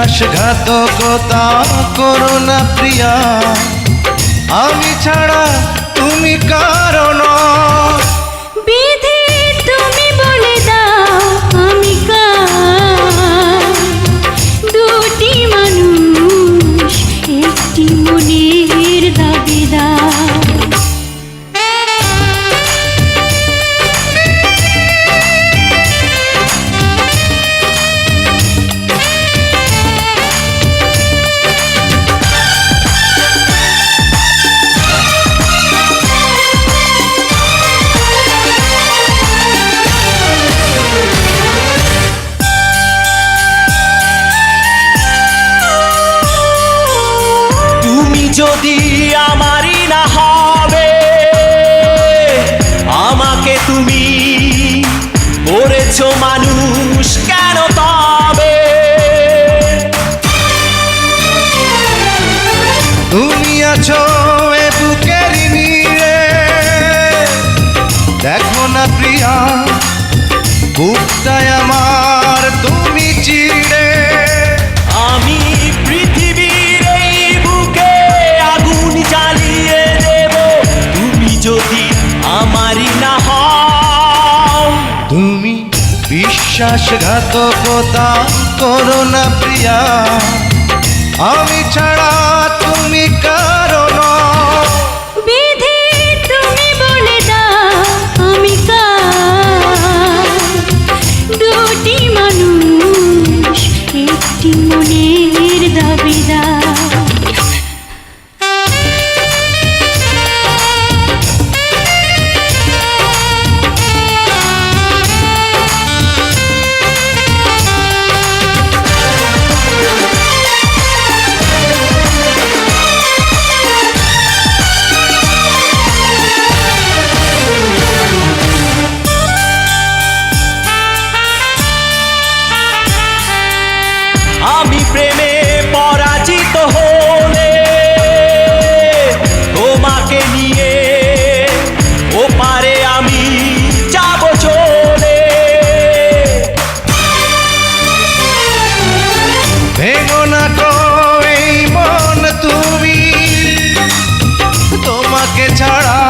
বিশ্বাসঘাতকতা ঘাতকতা করুণা প্রিয়া। আছো এ বুকের নিয়ে দেখো না প্রিয়া বুকটায় আমার তুমি চিড়ে। আমি পৃথিবীর এই বুকে আগুন জ্বালিয়ে দেব। তুমি যদি আমারই না হও। তুমি বিশ্বাসঘাতকতা করো না প্রিয়া। আমি ছাড়া তুমি কারণ হলে তোমাকে নিয়ে ওপারে আমি যাব চলে। ভেঙো না এই মন তুমি তোমাকে ছাড়া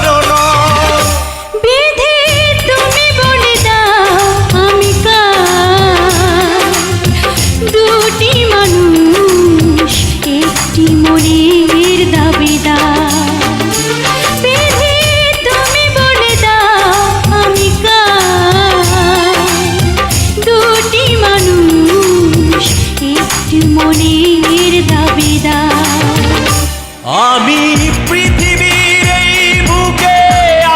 একটি মনের দাবিদার। আমি পৃথিবীর এই বুকে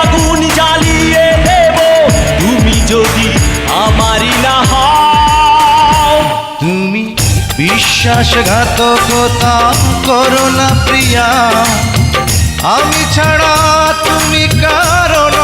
আগুন জ্বালিয়ে দেব। তুমি যদি আমারই না তুমি বিশ্বাসঘাতকতা করো না প্রিয়া। আমি ছাড়া তুমি কারণ